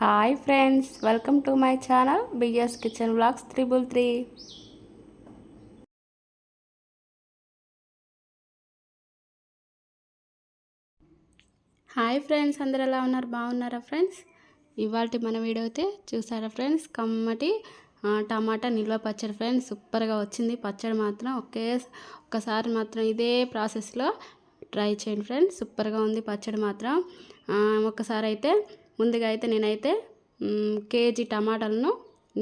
Hi friends welcome to my channel BS kitchen blogs triple three hi friends అందరు ఎలా ఉన్నారు? బాగున్నారా friends ఇవాళ మన వీడియో అయితే చూసారా ఫ్రెండ్స్ కమ్మటి టమాటా నిల్వ పచ్చడి ఫ్రెండ్స్ సూపర్గా వచ్చింది. పచ్చడి మాత్రం ఒకే ఒకసారి మాత్రం ఇదే ప్రాసెస్లో ట్రై చేయండి ఫ్రెండ్స్ సూపర్గా ఉంది పచ్చడి మాత్రం. ఒకసారి అయితే ముందుగా అయితే నేనైతే కేజీ టమాటాలను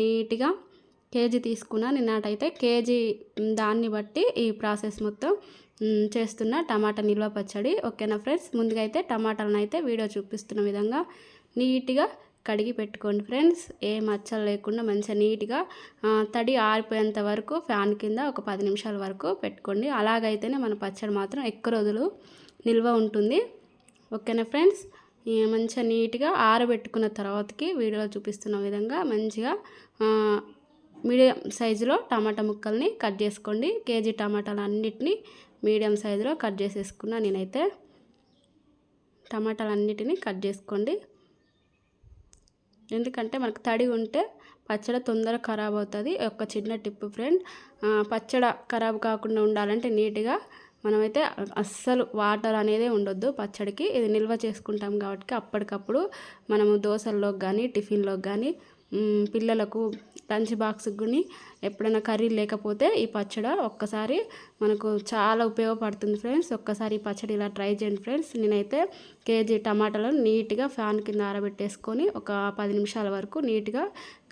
నీట్గా కేజీ తీసుకున్నా నిన్నటైతే కేజీ దాన్ని బట్టి ఈ ప్రాసెస్ మొత్తం చేస్తున్న టమాటా నిల్వ పచ్చడి. ఓకేనా ఫ్రెండ్స్? ముందుగా అయితే టమాటాలను అయితే వీడియో చూపిస్తున్న విధంగా నీట్గా కడిగి పెట్టుకోండి ఫ్రెండ్స్. ఏ మచ్చలు లేకుండా మంచిగా నీట్గా తడి ఆరిపోయేంత వరకు ఫ్యాన్ కింద ఒక పది నిమిషాల వరకు పెట్టుకోండి. అలాగైతేనే మన పచ్చడి మాత్రం ఎక్కువ రోజులు నిల్వ ఉంటుంది. ఓకేనా ఫ్రెండ్స్? మంచిగా నీట్గా ఆరబెట్టుకున్న తర్వాతకి వీడియోలో చూపిస్తున్న విధంగా మంచిగా మీడియం సైజులో టమాటా ముక్కల్ని కట్ చేసుకోండి. కేజీ టమాటాలు అన్నిటినీ మీడియం సైజులో కట్ చేసేసుకున్నా నేనైతే టమాటాలు అన్నిటినీ కట్ చేసుకోండి. ఎందుకంటే మనకు తడి ఉంటే పచ్చడి తొందరగా ఖరాబ్ అవుతుంది. ఒక చిన్న టిప్ ఫ్రెండ్ పచ్చడి ఖరాబ్ కాకుండా ఉండాలంటే నీట్గా మనమైతే అస్సలు వాటర్ అనేది ఉండొద్దు. పచ్చడికి ఇది నిల్వ చేసుకుంటాం కాబట్టి అప్పటికప్పుడు మనము దోశల్లోకి కానీ టిఫిన్లోకి కానీ పిల్లలకు లంచ్ బాక్స్ కొని ఎప్పుడైనా కర్రీ లేకపోతే ఈ పచ్చడి ఒక్కసారి మనకు చాలా ఉపయోగపడుతుంది ఫ్రెండ్స్. ఒక్కసారి ఈ పచ్చడి ఇలా ట్రై చేయండి ఫ్రెండ్స్. నేనైతే కేజీ టమాటాలను నీట్గా ఫ్యాన్ కింద ఆరబెట్టేసుకొని ఒక పది నిమిషాల వరకు నీట్గా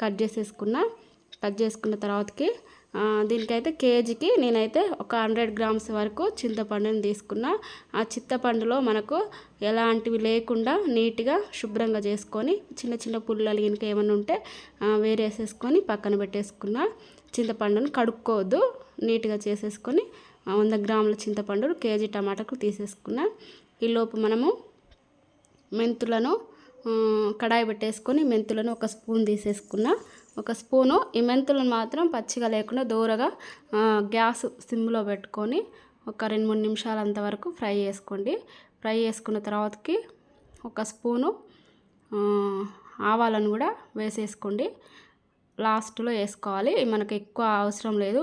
కట్ చేసేసుకున్న. కట్ చేసుకున్న తర్వాతకి దీనికైతే కేజీకి నేనైతే ఒక హండ్రెడ్ గ్రామ్స్ వరకు చింతపండుని తీసుకున్నా. ఆ చింతపండులో మనకు ఎలాంటివి లేకుండా నీట్గా శుభ్రంగా చేసుకొని చిన్న చిన్న పుల్లలు ఇంక ఏమైనా ఉంటే వేరేసేసుకొని పక్కన పెట్టేసుకున్న. చింతపండును కడుక్కోవద్దు. నీట్గా చేసేసుకొని వంద గ్రాముల చింతపండు కేజీ టమాటాకు తీసేసుకున్న. ఈలోపు మనము మెంతులను కడాయి పెట్టేసుకొని మెంతులను ఒక స్పూన్ తీసేసుకున్న. ఒక స్పూను ఈ మెంతులను మాత్రం పచ్చిగా లేకుండా దూరగా గ్యాస్ సిమ్లో పెట్టుకొని ఒక రెండు మూడు నిమిషాలు అంతవరకు ఫ్రై చేసుకోండి. ఫ్రై చేసుకున్న తర్వాతకి ఒక స్పూను ఆవాలను కూడా వేసేసుకోండి. లాస్ట్లో వేసుకోవాలి. మనకు ఎక్కువ అవసరం లేదు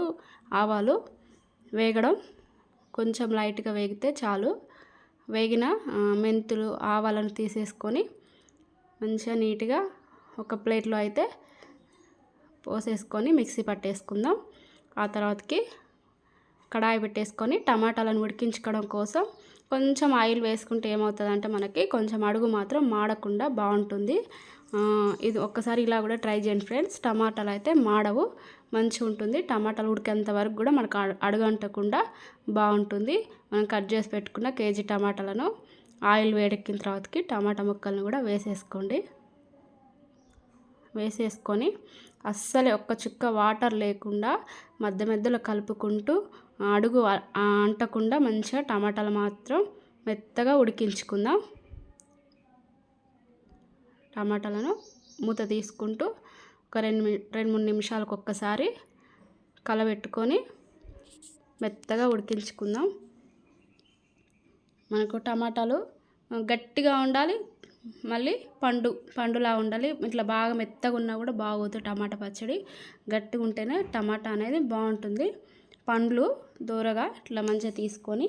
ఆవాలు. వేగడం కొంచెం లైట్గా వేగితే చాలు. వేగిన మెంతులు ఆవాలను తీసేసుకొని మంచిగా నీట్గా ఒక ప్లేట్లో అయితే పోసేసుకొని మిక్సీ పట్టేసుకుందాం. ఆ తర్వాతకి కడాయి పెట్టేసుకొని టమాటాలను ఉడికించుకోవడం కోసం కొంచెం ఆయిల్ వేసుకుంటే ఏమవుతుందంటే మనకి కొంచెం అడుగు మాత్రం మాడకుండా బాగుంటుంది. ఇది ఒక్కసారి ఇలా కూడా ట్రై చేయండి ఫ్రెండ్స్. టమాటాలు అయితే మాడవు మంచిగా ఉంటుంది. టమాటాలు ఉడికేంత వరకు కూడా మనకు అడు- అడుగంటకుండా బాగుంటుంది. మనం కట్ చేసి పెట్టుకున్న కేజీ టమాటాలను ఆయిల్ వేడెక్కిన తర్వాతకి టమాటా ముక్కలను కూడా వేసేసుకోండి. వేసేసుకొని అస్సలే ఒక్క చుక్క వాటర్ లేకుండా మధ్య మధ్యలో కలుపుకుంటూ అడుగు అంటకుండా మంచిగా టమాటాలు మాత్రం మెత్తగా ఉడికించుకుందాం. టమాటాలను మూత తీసుకుంటూ ఒక రెండు రెండు మూడు నిమిషాలకు ఒక్కసారి కలబెట్టుకొని మెత్తగా ఉడికించుకుందాం. మనకు టమాటాలు గట్టిగా ఉండాలి మళ్ళీ పండు పండులా ఉండాలి. ఇట్లా బాగా మెత్తగా ఉన్నా కూడా బాగోతుంది టమాటా పచ్చడి. గట్టిగా ఉంటేనే టమాటా అనేది బాగుంటుంది. పండ్లు దూరగా ఇట్లా మంచిగా తీసుకొని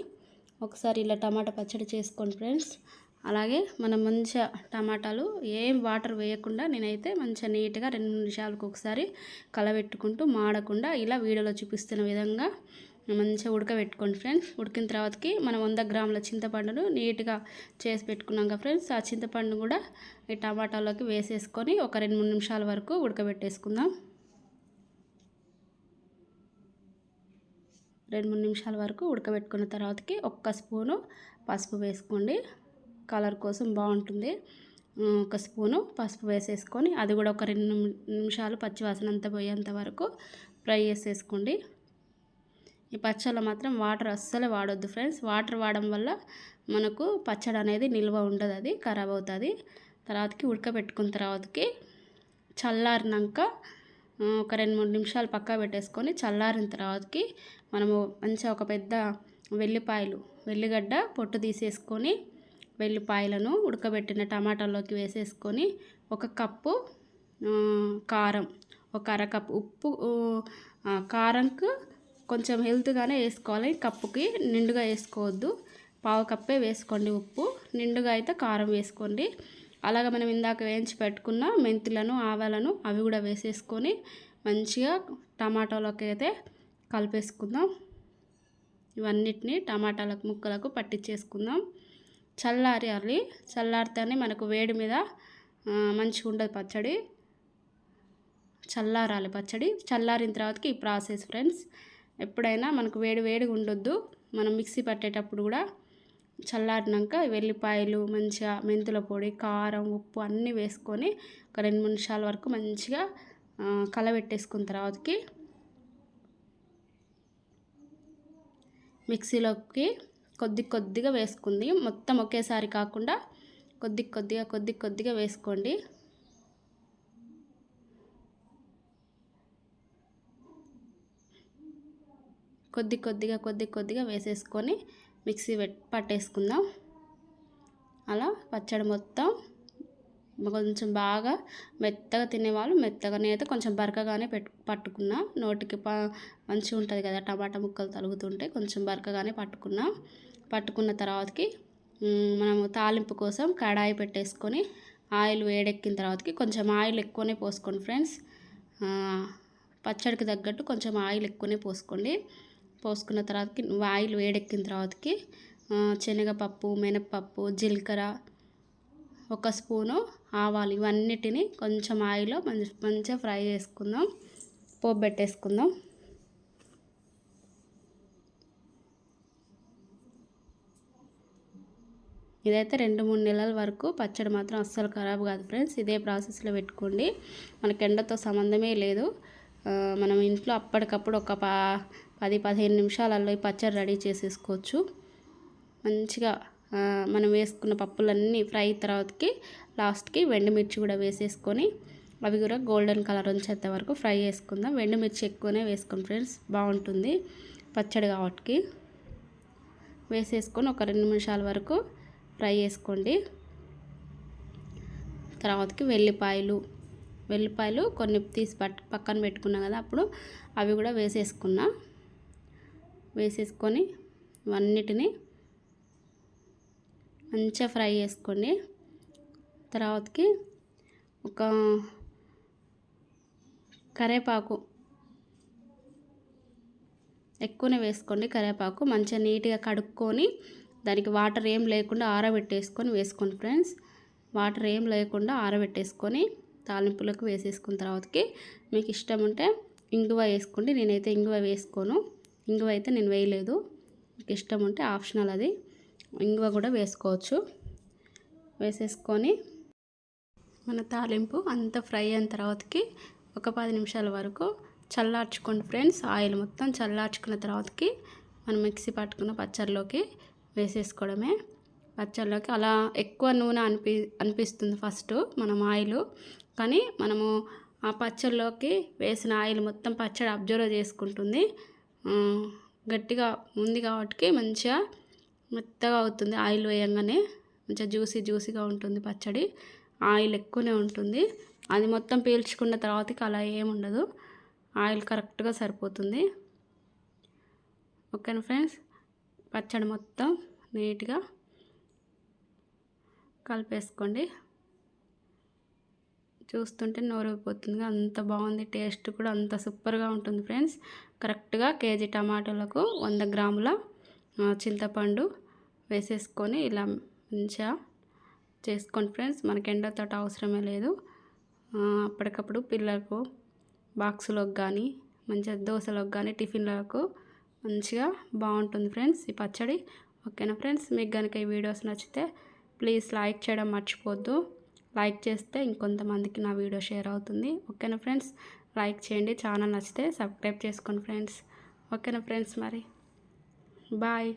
ఒకసారి ఇలా టమాటా పచ్చడి చేసుకోండి ఫ్రెండ్స్. అలాగే మనం మంచిగా టమాటాలు ఏం వాటర్ వేయకుండా నేనైతే మంచిగా నీట్గా రెండు నిమిషాలకు ఒకసారి కలబెట్టుకుంటూ మాడకుండా ఇలా వీడియోలో చూపిస్తున్న విధంగా మంచిగా ఉడకబెట్టుకోండి ఫ్రెండ్స్. ఉడికిన తర్వాతకి మనం వంద గ్రాముల చింతపండును నీట్గా చేసి పెట్టుకున్నాం కదా ఫ్రెండ్స్. ఆ చింతపండును కూడా ఈ టమాటాలోకి వేసేసుకొని ఒక రెండు మూడు నిమిషాల వరకు ఉడకబెట్టేసుకుందాం. రెండు మూడు నిమిషాల వరకు ఉడకబెట్టుకున్న తర్వాతకి ఒక్క స్పూను పసుపు వేసుకోండి. కలర్ కోసం బాగుంటుంది. ఒక స్పూను పసుపు వేసేసుకొని అది కూడా ఒక రెండు నిమిషాలు పచ్చివాసన అంతా పోయేంత వరకు ఫ్రై చేసేసుకోండి. ఈ పచ్చళ్ళు మాత్రం వాటర్ అస్సలు వాడొద్దు ఫ్రెండ్స్. వాటర్ వాడడం వల్ల మనకు పచ్చడి అనేది నిల్వ ఉండదు అది ఖరాబ్ అవుతుంది. తర్వాతకి ఉడకబెట్టుకున్న తర్వాతకి చల్లారినాక ఒక రెండు మూడు నిమిషాలు పక్క పెట్టేసుకొని చల్లారిన తర్వాతకి మనము మంచిగా ఒక పెద్ద వెల్లిపాయలు వెల్లిగడ్డ పొట్టు తీసేసుకొని వెల్లిపాయలను ఉడకబెట్టిన టమాటాలోకి వేసేసుకొని ఒక కప్పు కారం ఒక అరకప్పు ఉప్పు కారంకు కొంచెం హెల్త్గానే వేసుకోవాలి. కప్పుకి నిండుగా వేసుకోవద్దు. పావు కప్పే వేసుకోండి ఉప్పు. నిండుగా అయితే కారం వేసుకోండి. అలాగ మనం ఇందాక వేయించి పెట్టుకున్న మెంతులను ఆవాలను అవి కూడా వేసేసుకొని మంచిగా టమాటాలోకి అయితే కలిపేసుకుందాం. ఇవన్నిటిని టమాటాలకు ముక్కలకు పట్టించేసుకుందాం. చల్లారి చల్లారితేనే మనకు వేడి మీద మంచిగా ఉండదు పచ్చడి. చల్లారాలి పచ్చడి. చల్లారిన తర్వాతకి ఈ ప్రాసెస్ ఫ్రెండ్స్. ఎప్పుడైనా మనకు వేడి వేడిగా ఉండొద్దు. మనం మిక్సీ పట్టేటప్పుడు కూడా చల్లారినాక వెల్లిపాయలు మంచిగా మెంతుల పొడి కారం ఉప్పు అన్నీ వేసుకొని ఒక రెండు మూడు నిమిషాల వరకు మంచిగా కలబెట్టేసుకున్న తర్వాతకి మిక్సీలోకి కొద్ది కొద్దిగా వేసుకుంది. మొత్తం ఒకేసారి కాకుండా కొద్ది కొద్దిగా కొద్ది కొద్దిగా వేసుకోండి. కొద్ది కొద్దిగా కొద్ది కొద్దిగా వేసేసుకొని మిక్సీ పట్టేసుకుందాం. అలా పచ్చడి మొత్తం కొంచెం బాగా మెత్తగా తినేవాళ్ళు మెత్తగా నేనైతే కొంచెం బరకగానే పెట్టు పట్టుకున్నా. నోటికి ప మంచిగా ఉంటుంది కదా టమాటా ముక్కలు తలుగుతుంటే కొంచెం బరకగానే పట్టుకున్నా. పట్టుకున్న తర్వాతకి మనము తాలింపు కోసం కడాయి పెట్టేసుకొని ఆయిల్ వేడెక్కిన తర్వాతకి కొంచెం ఆయిల్ ఎక్కువనే పోసుకోండి ఫ్రెండ్స్. పచ్చడికి తగ్గట్టు కొంచెం ఆయిల్ ఎక్కువనే పోసుకోండి. పోసుకున్న తర్వాతకి ఆయిల్ వేడెక్కిన తర్వాతకి శనగపప్పు మినప్పప్పు జీలకర్ర ఒక స్పూను ఆవాలు ఇవన్నిటిని కొంచెం ఆయిల్లో మంచి మంచిగా ఫ్రై చేసుకుందాం పోపు పెట్టేసుకుందాం. ఇదైతే రెండు మూడు నెలల వరకు పచ్చడి మాత్రం అస్సలు ఖరాబ్ కాదు ఫ్రెండ్స్. ఇదే ప్రాసెస్లో పెట్టుకోండి. మనకి ఎండతో సంబంధమే లేదు. మనం ఇంట్లో అప్పటికప్పుడు ఒక పా పది పదిహేను నిమిషాలలో ఈ పచ్చడి రెడీ చేసేసుకోవచ్చు. మంచిగా మనం వేసుకున్న పప్పులన్నీ ఫ్రై తర్వాతకి లాస్ట్కి వెండిమిర్చి కూడా వేసేసుకొని అవి కూడా గోల్డెన్ కలర్ వచ్చేంత వరకు ఫ్రై చేసుకుందాం. వెండిమిర్చి ఎక్కువనే వేసుకోండి ఫ్రెండ్స్ బాగుంటుంది పచ్చడి కాబట్టి. వేసేసుకొని ఒక రెండు నిమిషాల వరకు ఫ్రై చేసుకోండి. తర్వాతకి వెల్లిపాయలు వెల్లిపాయలు కొన్ని తీసి పక్కన పెట్టుకున్నా కదా అప్పుడు అవి కూడా వేసేసుకున్నా. వేసేసుకొని అన్నిటిని మంచిగా ఫ్రై చేసుకోండి. తర్వాతకి ఒక కరేపాకు ఎక్కువనే వేసుకోండి. కరివేపాకు మంచిగా నీట్గా కడుక్కొని దానికి వాటర్ ఏం లేకుండా ఆరబెట్టేసుకొని వేసుకోండి ఫ్రెండ్స్. వాటర్ ఏం లేకుండా ఆరబెట్టేసుకొని తాలింపులకు వేసేసుకున్న తర్వాతకి మీకు ఇష్టం ఉంటే ఇంగువ వేసుకోండి. నేనైతే ఇంగువ వేసుకోను. ఇంగువ అయితే నేను వేయలేదు. మీకు ఇష్టం ఉంటే ఆప్షనల్ అది. ఇంగువ కూడా వేసుకోవచ్చు. వేసేసుకొని మన తాలింపు అంత ఫ్రై అయిన తర్వాతకి ఒక పది నిమిషాల వరకు చల్లార్చుకోండి ఫ్రెండ్స్. ఆయిల్ మొత్తం చల్లార్చుకున్న తర్వాతకి మనం మిక్సీ పట్టుకున్న పచ్చళ్ళలోకి వేసేసుకోవడమే. పచ్చళ్ళలోకి అలా ఎక్కువ నూనె అనిపి అనిపిస్తుంది ఫస్ట్ మనం ఆయిల్. కానీ మనము ఆ పచ్చళ్ళలోకి వేసిన ఆయిల్ మొత్తం పచ్చడి అబ్జర్వ్ చేసుకుంటుంది. గట్టిగా ఉంది కాబట్టి మంచిగా మెత్తగా అవుతుంది. ఆయిల్ వేయంగానే మంచిగా జ్యూసీ జ్యూసీగా ఉంటుంది పచ్చడి. ఆయిల్ ఎక్కువనే ఉంటుంది. అది మొత్తం పీల్చుకున్న తర్వాతకి అలా ఏముండదు ఆయిల్ కరెక్ట్గా సరిపోతుంది. ఓకేనా ఫ్రెండ్స్? పచ్చడి మొత్తం నీట్గా కలిపేసుకోండి. చూస్తుంటే నోరైపోతుంది అంత బాగుంది టేస్ట్ కూడా అంత సూపర్గా ఉంటుంది ఫ్రెండ్స్. కరెక్ట్గా కేజీ టమాటాలకు వంద గ్రాముల చింతపండు వేసేసుకొని ఇలా మంచిగా చేసుకోండి ఫ్రెండ్స్. మనకి ఎండతోట అవసరమే లేదు. అప్పటికప్పుడు పిల్లలకు బాక్సులోకి కానీ మంచిగా దోశలకు కానీ టిఫిన్లకు మంచిగా బాగుంటుంది ఫ్రెండ్స్ ఈ పచ్చడి. ఓకేనా ఫ్రెండ్స్? మీకు కనుక ఈ వీడియోస్ నచ్చితే ప్లీజ్ లైక్ చేయడం మర్చిపోద్దు లైక్ చేస్తే ఇంకొంతమందికి నా వీడియో షేర్ అవుతుంది. ఓకేనా ఫ్రెండ్స్? లైక్ చేయండి. ఛానల్ నచ్చితే సబ్స్క్రైబ్ చేసుకోండి ఫ్రెండ్స్. ఓకేనా ఫ్రెండ్స్ మరి? బాయ్.